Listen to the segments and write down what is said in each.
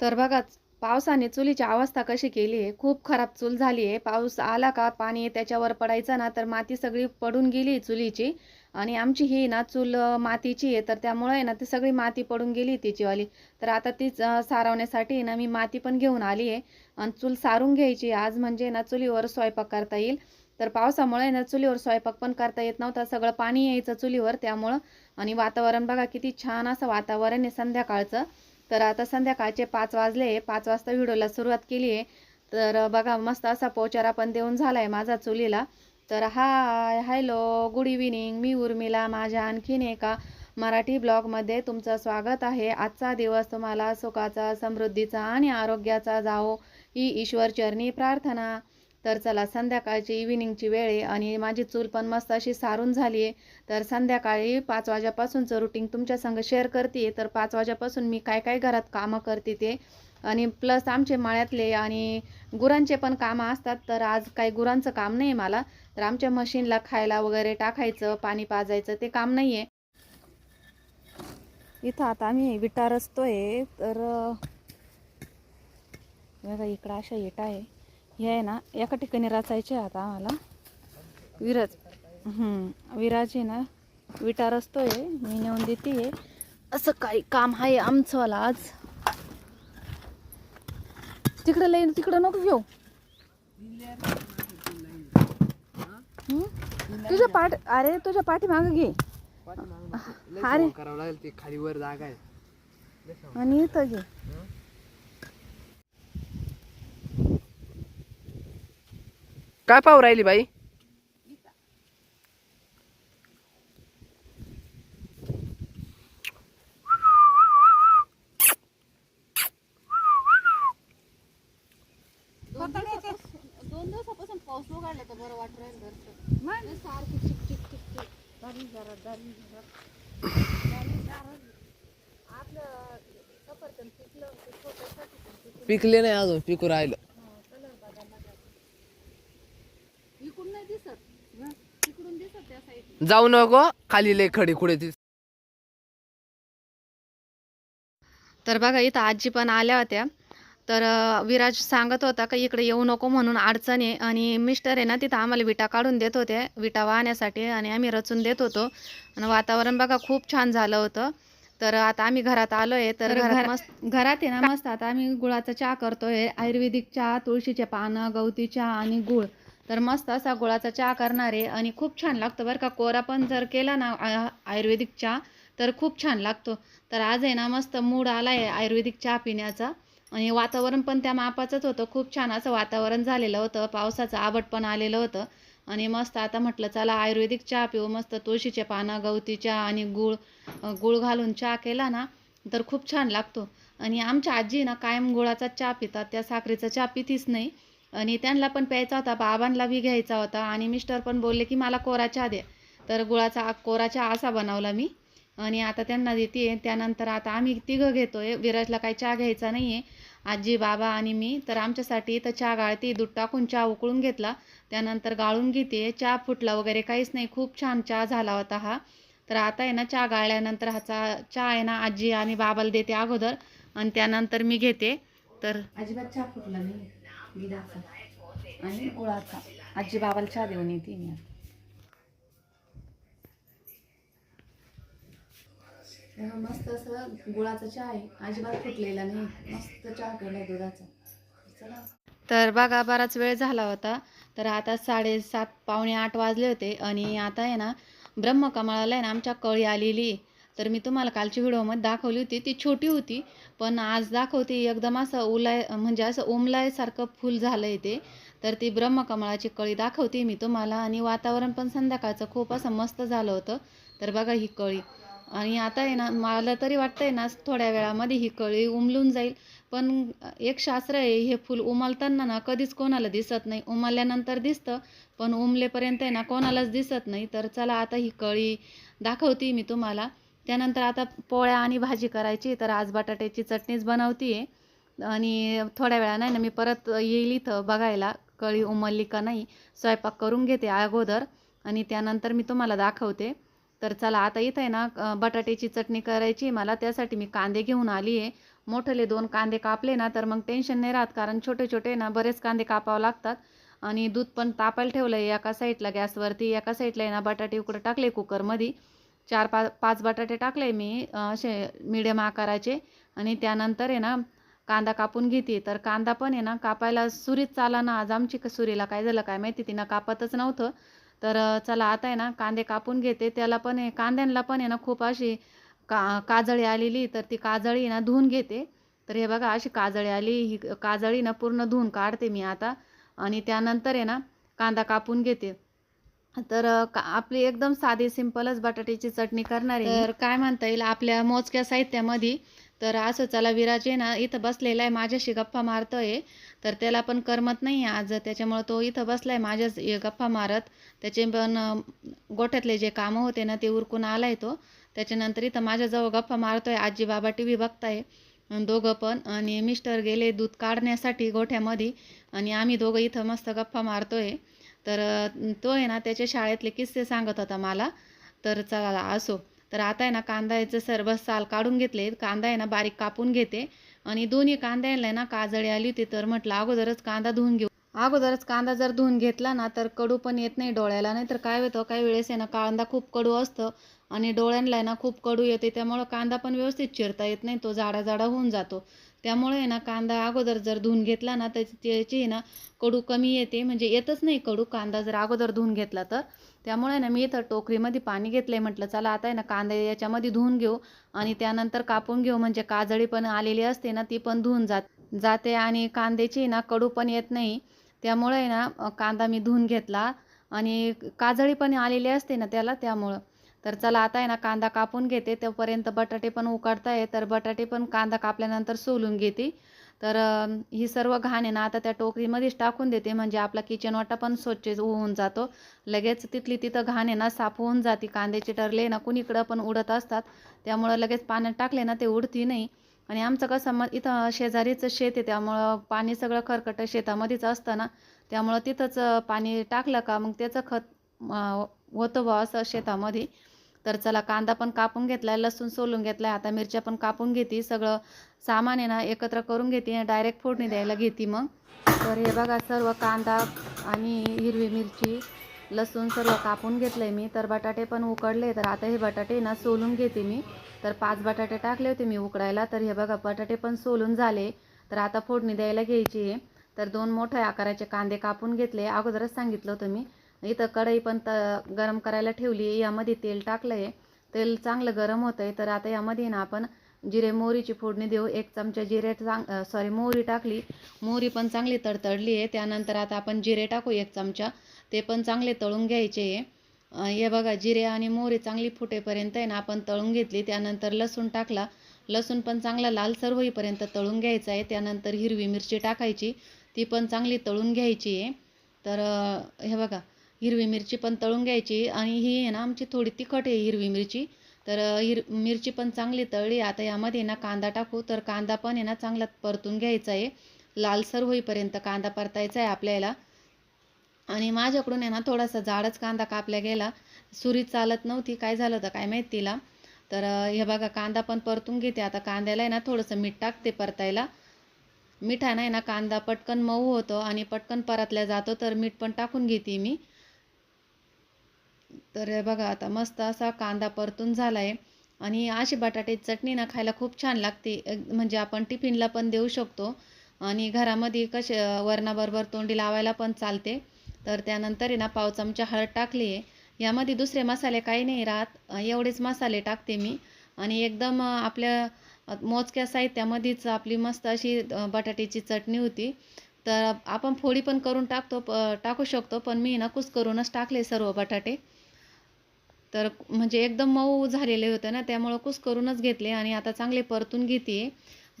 तर बघाच पावसाने चुलीची अवस्था कशी केली आहे? खूप खराब चूल झाली आहे. पाऊस आला का? पाणी त्याच्यावर पडायचं ना तर माती सगळी पडून गेली चुलीची. आणि आमची ही ना चूल मातीची आहे तर त्यामुळे ना ती सगळी माती पडून गेली तिचीवाली तर आता तीच सारवण्यासाठी ना मी माती पण घेऊन आली आहे. आणि चूल सारून घ्यायची आज म्हणजे ना चुलीवर स्वयंपाक करता येईल. तर पावसामुळे ना चुलीवर स्वयंपाक पण करता येत नव्हता. सगळं पाणी यायचं चुलीवर त्यामुळं. आणि वातावरण बघा किती छान असं वातावरण आहे संध्याकाळचं. तर आता संध्याकाळचे पाच वाजले. पाच वाजता व्हिडिओला सुरुवात केली आहे. तर बघा मस्त असा पोचारा पण देऊन झाला आहे माझा चुलीला. तर हाय हॅलो गुड इव्हिनिंग. मी उर्मिला माझ्या आणखीन एका मराठी ब्लॉगमध्ये तुमचं स्वागत आहे. आजचा दिवस तुम्हाला सुखाचा समृद्धीचा आणि आरोग्याचा जावो ही ईश्वरचरणी प्रार्थना. तर चला संध्याकाळची इव्हिनिंगची वेळ आहे आणि माझी चूल पण मस्त अशी सारून झाली आहे. तर संध्याकाळी पाच वाजेपासूनचं रुटीन तुमच्या संग शेअर करते तर पाच वाजेपासून मी काय काय घरात कामं करते ते. आणि प्लस आमचे माळ्यातले आणि गुरांचे पण कामं असतात. तर आज काही गुरांचं काम नाही आहे मला. तर आमच्या मशीनला खायला वगैरे टाकायचं पाणी पाजायचं ते काम नाही आहे इथं आता आम्ही विटा रचतोय. तर बघा इकडं अशा येटा आहे. हे आहे ना एका ठिकाणी रचायचे आता आम्हाला. विरज. आहे ना विटा रचतोय मी नेऊन देते असं काही काम आहे आमचंवाला आज. तिकडं लई तिकडं नको घेऊ? तुझ्या पाठ अरे तुझ्या पाठी माग घे अरे. खाली वर जागा आहे. आणि इथं घे. काय पाहू राहिली बाई दोन दिवसापासून पाऊस उघडला तर बरं वाटत राहील सारखी चिक चिक चिक चिक दारी जरा दारी जरा दारी जरा. आपलं सफरचंद पिकलं. पिकले नाही अजून पिकू राहिलं हा, कलर बदलला त्याचा. इकडून नाही दिसत तिकडून दिसत त्या साईड जाऊ नको खाली लय खडी खुडे ती तर बघा इथं आजी पण आल्या होत्या. तर विराज सांगत होता का इकडे येऊ नको म्हणून अडचण आहे. आणि मिस्टर आहे ना तिथं आम्हाला विटा काढून देत होते. विटा वाहण्यासाठी आणि आम्ही रचून देत होतो. आणि वातावरण बघा खूप छान झालं होतं. तर आता आम्ही घरात आलोय. तर घरात मस्त घरात आहे ना मस्त. आता आम्ही गुळाचा चहा करतोय. आयुर्वेदिक चहा तुळशीचे पानं गवती चहा आणि गुळ. तर मस्त असा गुळाचा चहा करणार आहे आणि खूप छान लागतो बरं का. कोरा पण जर केला ना आयुर्वेदिक चहा तर खूप छान लागतो. तर आज आहे ना मस्त मूड आला आहे आयुर्वेदिक चहा पिण्याचा. आणि वातावरण पण त्या मापाचंच होतं. खूप छान असं वातावरण झालेलं होतं. पावसाचं आबट पण आलेलं होतं. आणि मस्त आता म्हटलं चला आयुर्वेदिक चहा पिऊ. मस्त तुळशीचे पानं गवती चहा आणि गूळ गूळ घालून चहा केला ना तर खूप छान लागतो. आणि आमच्या आजी ना कायम गुळाचा चहा पितात. त्या साखरेचा चहा पितीच नाही. आणि त्यांना पण प्यायचा होता बाबांना बी घ्यायचा होता आणि मिस्टर पण बोलले की मला कोरा चहा दे. तर गुळाचा कोरा चहा असा बनवला मी. आणि आता त्यांना देते त्यानंतर आता आम्ही तिघं घेतो आहे विराजला काही चहा घ्यायचा नाही आहे आजी बाबा आणि मी. तर आमच्यासाठी इथं चहा गाळते दूध टाकून चहा उकळून घेतला. त्यानंतर गाळून घेते. चहा फुटला वगैरे काहीच नाही. खूप छान चहा झाला होता हा. तर आता आहे ना चहा गाळल्यानंतर हा चहा आहे ना आजी आणि बाबाला देते अगोदर. आणि त्यानंतर मी घेते. तर अजिबात चहा फुटला नाही दुधाचा आणि गुळाचा आजी बाबाला चहा देऊन येते मी आता. मस्त असं गुळाचा चहा आहे. अजिबात फुटलेला नाही. मस्त चहा केला दुधाचा. चला. तर बघा बराच वेळ झाला होता. तर आता साडेसात पावणे आठ वाजले होते आणि आता आहे ना ब्रह्मकमळाला आहे ना आमच्या कळी आलेली. तर मी तुम्हाला कालची व्हिडिओमध्ये दाखवली होती. ती छोटी होती पण आज दाखवते. एकदम असं उलाय म्हणजे असं ओमलायसारखं फुल झालं आहे ते. तर ती ब्रह्मकमळाची कळी दाखवते मी तुम्हाला. आणि वातावरण पण संध्याकाळचं खूप असं मस्त झालं होतं. तर बघा ही कळी. आणि आता आहे ना मला तरी वाटतंय ना थोड्या वेळामध्ये ही कळी उमलून जाईल. पण एक शास्त्र आहे हे फूल उमलताना ना कधीच कोणाला दिसत नाही. उमलल्यानंतर दिसतं पण उमलेपर्यंत आहे ना कोणालाच दिसत नाही. तर चला आता ही कळी दाखवते मी तुम्हाला. त्यानंतर आता पोळ्या आणि भाजी करायची तर आज बटाट्याची चटणीच बनवते आहे आणि थोड्या वेळानं ना मी परत येईल इथं बघायला. कळी उमलली का नाही स्वयंपाक करून घेते अगोदर. आणि त्यानंतर मी तुम्हाला दाखवते. तर चला आता इथं आहे ना बटाट्याची चटणी करायची आहे मला. त्यासाठी मी कांदे घेऊन आली आहे मोठले दोन कांदे कापले ना तर मग टेन्शन नाही राहत कारण छोटे छोटे ना बरेच कांदे कापावं लागतात. आणि दूध पण तापायला ठेवलं आहे एका साईडला गॅसवरती. एका साईडला आहे ना बटाटे उकडं टाकले कुकरमध्ये चार पा पाच बटाटे टाकले मी असे मिडियम आकाराचे. आणि त्यानंतर आहे ना कांदा कापून घेते. तर कांदा पण आहे ना कापायला सुरीत चाला ना. आज आमची सुरीला काय झालं काय माहिती? तिनं कापतच नव्हतं. तर चला आता आहे ना कांदे कापून घेते. त्याला पण आहे कांद्यांना पण आहे ना खूप अशी का काजळी आलेली. तर ती काजळी ना धुवून घेते. तर हे बघा अशी काजळी आली. ही काजळी ना पूर्ण धुवून काढते मी आता. आणि त्यानंतर आहे ना कांदा कापून घेते. तर का आपली एकदम साधी सिंपलच बटाट्याची चटणी करणार आहे तर काय म्हणता येईल आपल्या मोजक्या साहित्यामध्ये तर असं चला विराज आहे ना इथं बसलेला आहे माझ्याशी गप्पा मारतोय. तर त्याला पण करमत नाही आज त्याच्यामुळं तो इथं बसलाय माझ्याच गप्पा मारत. त्याचे पण गोठ्यातले जे कामं होते ना ते उरकून आलाय तो. त्याच्यानंतर इथं माझ्याजवळ गप्पा मारतोय आजी बाबा टी व्ही बघताय. दोघं पण आणि मिस्टर गेले दूध काढण्यासाठी गोठ्यामध्ये. आणि आम्ही दोघं इथं मस्त गप्पा मारतोय. तर तो आहे ना त्याच्या शाळेतले किस्से सांगत होता मला. तर चला असो. तर आता आहे ना कांद्याचं सर्व साल काढून घेतले. कांदा आहे ना बारीक कापून घेते. आणि दोन्ही कांद्याला आहे ना काजळी आली होती. तर म्हटलं अगोदरच कांदा धुवून घेऊ. अगोदरच कांदा जर धुवून घेतला ना तर कडू पण येत नाही डोळ्याला. नाही तर काय होतं? काही वेळेस आहे ना कांदा खूप कडू असतं आणि डोळ्यांना आहे ना खूप कडू येते. त्यामुळं कांदा पण व्यवस्थित चिरता येत नाही. तो जाडा जाडा होऊन जातो. त्यामुळे आहे ना कांदा अगोदर जर धुवून घेतला ना तर त्याची आहे ना कडू कमी येते. म्हणजे येतच नाही कडू कांदा जर अगोदर धुवून घेतला तर. त्यामुळे ना मी इथं टोकरीमध्ये पाणी घेतलंय म्हटलं चला आता आहे ना कांदा याच्यामध्ये धुवून घेऊ. आणि त्यानंतर कापून घेऊ म्हणजे काजळी पण आलेली असते ना ती पण धुवून जात जाते. आणि कांद्याची ना कडू पण येत नाही. त्यामुळे आहे ना कांदा मी धुवून घेतला. आणि काजळी पण आलेली असते ना त्याला त्यामुळं. तर चला आता आहे ना कांदा कापून घेते. तोपर्यंत बटाटे पण उकडताय. तर बटाटे पण कांदा कापल्यानंतर सोलून घेते. तर ही सर्व घाण आहे ना आता त्या टोकरीमध्येच टाकून देते. म्हणजे आपला किचन वाटा पण स्वच्छ होऊन जातो. लगेच तिथली तिथं घाण आहे ना साफ होऊन जाते. कांद्याचे टरले ना कुणीकडं पण उडत असतात. त्यामुळं लगेच पाण्यात टाकले ना ते उडती नाही. आणि आमचं कसं मग इथं शेजारीचं शेत आहे. त्यामुळं पाणी सगळं खरकट शेतामध्येच असतं ना. त्यामुळं तिथंच पाणी टाकलं का मग त्याचं खत होतं बा असं शेतामध्ये. तर चला कांदा पण कापून घेतलाय लसूण सोलून घेतलाय आता मिरच्या पण कापून घेते सगळं सामान आहे ना एकत्र करून घेते डायरेक्ट फोडणी द्यायला घेते मग. तर हे बघा सर्व कांदा आणि हिरवी मिरची लसूण सर्व कापून घेतलंय मी. तर बटाटे पण उकडले तर आता हे बटाटे ना सोलून घेते मी. तर पाच बटाटे टाकले होते मी उकडायला तर हे बघा बटाटे पण सोलून झाले. तर आता फोडणी द्यायला घ्यायची आहे. तर दोन मोठ्या आकाराचे कांदे कापून घेतले अगोदरच सांगितलं होतं मी. इथं कढई पण त गरम करायला ठेवली आहे यामध्ये तेल टाकलं आहे तेल चांगलं गरम होतं आहे तर आता यामध्ये ना आपण जिरे मोहरीची फोडणी देऊ. एक चमचा जिरे चांग सॉरी मोहरी टाकली. मोहरी पण चांगली तडतडली आहे. त्यानंतर आता आपण जिरे टाकू एक चमचा. ते पण चांगले तळून घ्यायचे आहे. हे बघा जिरे आणि मोहरी चांगली फुटेपर्यंत आहे ना आपण तळून घेतली. त्यानंतर लसूण टाकला. लसूण पण चांगला लालसर होईपर्यंत तळून घ्यायचा आहे. त्यानंतर हिरवी मिरची टाकायची. ती पण चांगली तळून घ्यायची आहे. तर हे बघा हिरवी मिरची पण तळून घ्यायची. आणि ही आहे ना आमची थोडी तिखट आहे हिरवी मिरची. तर हिर मिरची पण चांगली तळली. आता यामध्ये ना कांदा टाकू. तर कांदा पण आहे ना चांगला परतून घ्यायचा आहे. लालसर होईपर्यंत कांदा परतायचा आहे आपल्याला. आणि माझ्याकडून आहे ना थोडासा जाडच कांदा कापला गेला. सुरी चालत नव्हती. काय झालं तर काय माहीत तिला. तर हे बघा कांदा पण परतून घेते. आता कांद्याला आहे ना थोडंसं मीठ टाकते परतायला. मिठानं आहे ना कांदा पटकन मऊ होतो. आणि पटकन परतल्या जातो. तर मीठ पण टाकून घेते मी. तर बघा आता मस्त असा कांदा परतून झाला आहे आणि अशी बटाट्याची चटणी ना खायला खूप छान लागते. म्हणजे आपण टिफिनला पण देऊ शकतो. आणि घरामध्ये कसे वरणाबरोबर तोंडी लावायला पण चालते. तर त्यानंतर आहे ना पाव चमचा हळद टाकली आहे. यामध्ये दुसरे मसाले काही नाही राहत. एवढेच मसाले टाकते मी. आणि एकदम आपल्या मोजक्या साहित्यामध्येच आपली मस्त अशी बटाट्याची चटणी होती. तर आपण फोडी पण करून टाकतो प- टाकू शकतो. पण मी ना कुस करूनच टाकले सर्व बटाटे. तर म्हणजे एकदम मऊ झालेले होते ना त्यामुळं कुस करूनच घेतले आणि आता चांगले परतून घेते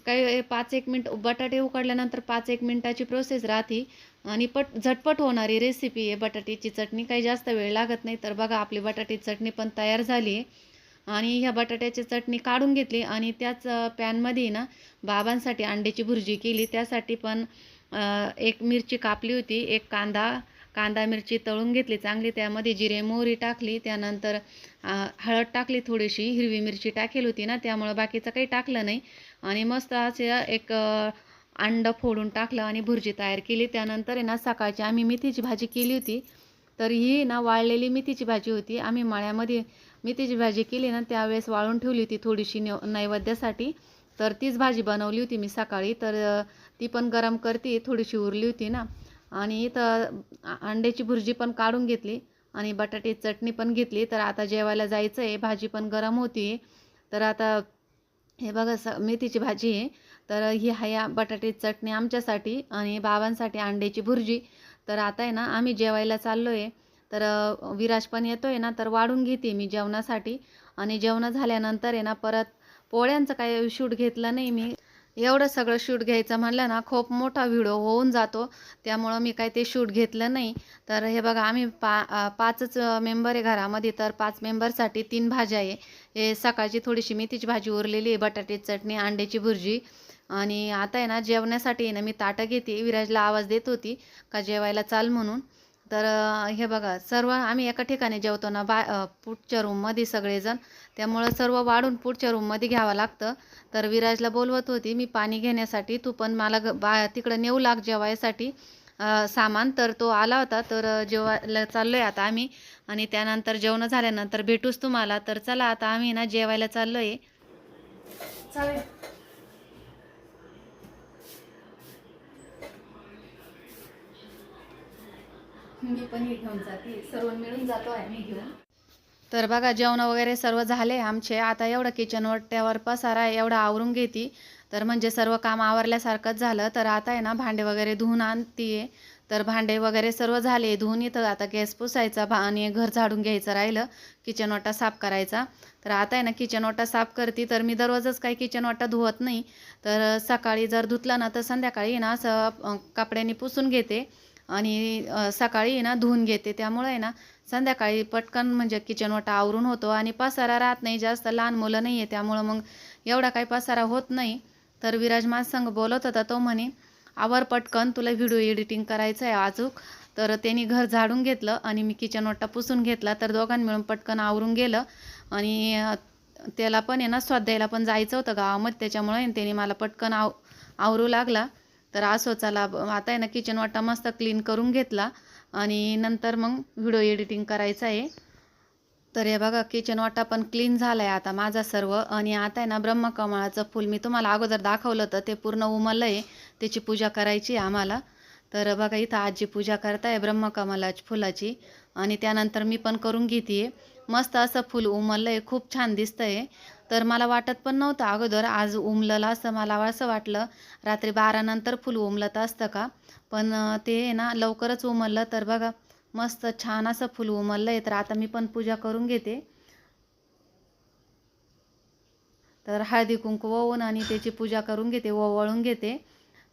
काही पाच एक मिनिट बटाटे उकडल्यानंतर पाच एक मिनिटाची प्रोसेस राहते आणि पट झटपट होणारी रेसिपी आहे बटाट्याची चटणी. काही जास्त वेळ लागत नाही तर बघा आपली बटाट्याची चटणी पण तयार झाली आहे आणि ह्या बटाट्याची चटणी काढून घेतली आणि त्याच पॅनमध्ये ना बाबांसाठी अंड्याची भुर्जी केली. त्यासाठी पण एक मिरची कापली होती एक कांदा कांदा मिरची तळून घेतली चांगली त्यामध्ये जिरे मोहरी टाकली त्यानंतर हळद टाकली थोडीशी हिरवी मिरची टाकेल होती ना त्यामुळं बाकीचं काही टाकलं नाही. आणि मस्त असे एक अंड फोडून टाकलं आणि भुर्जी तयार केली. त्यानंतर आहे ना सकाळची आम्ही मेथीची भाजी केली होती. तर ही ना वाळलेली मेथीची भाजी होती. आम्ही मळ्यामध्ये मेथीची भाजी केली ना त्यावेळेस वाळून ठेवली होती थोडीशी नैव नैवेद्यासाठी. तर तीच भाजी बनवली होती मी सकाळी. तर ती पण गरम करते थोडीशी उरली होती ना. आणि इथं अंड्याची भुर्जी पण काढून घेतली आणि बटाट्याची चटणी पण घेतली. तर आता जेवायला जायचं आहे भाजी पण गरम होती. तर आता हे बघा स मेथीची भाजी आहे. तर ही आहे बटाट्याची चटणी आमच्यासाठी आणि बाबांसाठी अंड्याची भुर्जी. तर आता आहे ना आम्ही जेवायला चाललो आहे तर विराज पण येतो आहे ना तर वाढून घेते मी जेवणासाठी. आणि जेवण झाल्यानंतर आहे ना परत पोळ्यांचं काही शूट घेतलं नाही मी. एवढं सगळं शूट घ्यायचं म्हणलं ना खूप मोठा व्हिडिओ होऊन जातो. त्यामुळं मी काही ते शूट घेतलं नाही. तर हे बघा आम्ही पा पाचच मेंबर आहे घरामध्ये. तर पाच मेंबरसाठी तीन भाज्या आहे. हे सकाळची थोडीशी मेथीची भाजी उरलेली आहे बटाट्याची चटणी अंड्याची भुर्जी. आणि आता आहे ना जेवण्यासाठी आहे ना मी ताटं घेते. विराजला आवाज देत होती का जेवायला चाल म्हणून. तर हे बघा सर्व आम्ही एका ठिकाणी जेवतो ना बा पुढच्या रूममध्ये सगळेजण. त्यामुळं सर्व वाढून पुढच्या रूममध्ये घ्यावं लागतं. तर विराजला बोलवत होती मी पाणी घेण्यासाठी तू पण मला ग बा तिकडं नेऊ लाग जेवायसाठी सामान. तर तो आला होता. तर जेवायला चाललो आहे आता आम्ही. आणि त्यानंतर जेवणं झाल्यानंतर भेटूच तुम्हाला. तर चला आता आम्ही ना जेवायला चाललो आहे चालेल. मी पण हे घेऊन जाते. सर्व मिळून जातो आहे मी घेऊन. तर बघा जेवण वगैरे सर्व झाले आमचे. आता एवढं किचन वाट्यावर पसारा आहे एवढं आवरून घेते. तर म्हणजे सर्व काम आवरल्यासारखंच झालं. तर आता आहे ना भांडे वगैरे धुवून आणतीये. तर भांडे वगैरे सर्व झाले. धुवून इथं आता गॅस पुसायचा भा आणि घर झाडून घ्यायचं राहिलं किचन वाटा साफ करायचा. तर आता आहे ना किचन वाटा साफ करते. तर मी दररोजच काही किचन वाटा धुवत नाही. तर सकाळी जर धुतला ना तर संध्याकाळी ना असं कपड्याने कपड्यांनी पुसून घेते. आणि सकाळी ना धुवून घेते. त्यामुळे आहे ना संध्याकाळी पटकन म्हणजे किचन वाटा आवरून होतो आणि पसारा राहत नाही. जास्त लहान मुलं नाही आहे. त्यामुळं मग एवढा काही पसारा होत नाही. तर विराज माझ बोलत होता तो म्हणे आवर पटकन तुला व्हिडिओ एडिटिंग करायचं आहे अजूक तर त्यांनी घर झाडून घेतलं आणि मी किचन वाटा पुसून घेतला. तर दोघांनी मिळून पटकन आवरून गेलं. आणि त्याला पण आहे ना स्वाध्यायला पण जायचं होतं गावामध्ये. त्याच्यामुळे आहे त्याने मला पटकन आव आवरू लागला. तर असो चला ब- आता आहे ना किचन वाटा मस्त क्लीन करून घेतला आणि नंतर मग व्हिडिओ एडिटिंग करायचं आहे. तर हे बघा किचन वाटा पण क्लीन झाला आहे आता माझा सर्व. आणि आता आहे ना ब्रह्मकमळाचं फूल मी तुम्हाला अगोदर दाखवलं तर ते पूर्ण उमललं आहे त्याची पूजा करायची आहे आम्हाला. तर बघा इथं आजी पूजा करताय ब्रह्मकमलाची फुलाची. आणि त्यानंतर मी पण करून घेते मस्त असं फूल उमललं आहे खूप छान दिसतं आहे तर मला वाटत पण नव्हतं. अगोदर आज उमललं असं मला असं वाटलं. रात्री बारानंतर फुल उमलत असतं का? पण ते आहे ना लवकरच उमललं तर बघा मस्त छान असं फुल उमललं आहे तर आता मी पण पूजा करून घेते. तर हळदी कुंकू ओवून आणि त्याची पूजा करून घेते ओवळून घेते.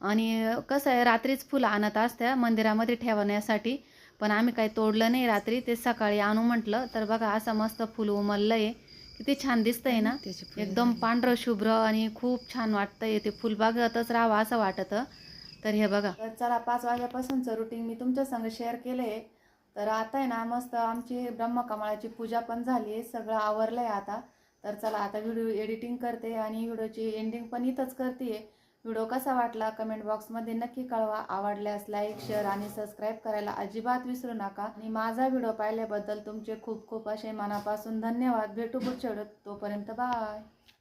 आणि कसं आहे रात्रीच फुलं आणत असत्या मंदिरामध्ये ठेवण्यासाठी. पण आम्ही काही तोडलं नाही रात्री. ते सकाळी आणू म्हटलं. तर बघा असं मस्त फुल उमललं आहे किती छान दिसतंय ना. एकदम पांढरं शुभ्र आणि खूप छान वाटतंय. ते फुल बघतच राहावं असं वाटतं. तर हे बघा. तर चला पाच वाजल्यापासूनचं रुटीन मी तुमच्या संग शेअर केलं आहे तर आता आहे ना मस्त आमची ब्रह्मकमळाची पूजा पण झाली आहे. सगळं आवरलं आहे आता. तर चला आता व्हिडिओ एडिटिंग करते आणि व्हिडिओची एंडिंग पण इथंच करते. व्हिडिओ कसा वाटला कमेंट बॉक्समध्ये नक्की कळवा. आवडल्यास लाईक शेअर आणि सबस्क्राईब करायला अजिबात विसरू नका. आणि माझा व्हिडिओ पाहिल्याबद्दल तुमचे खूप खूप असे मनापासून धन्यवाद. भेटू पुढच्या व्हिडिओ तोपर्यंत बाय.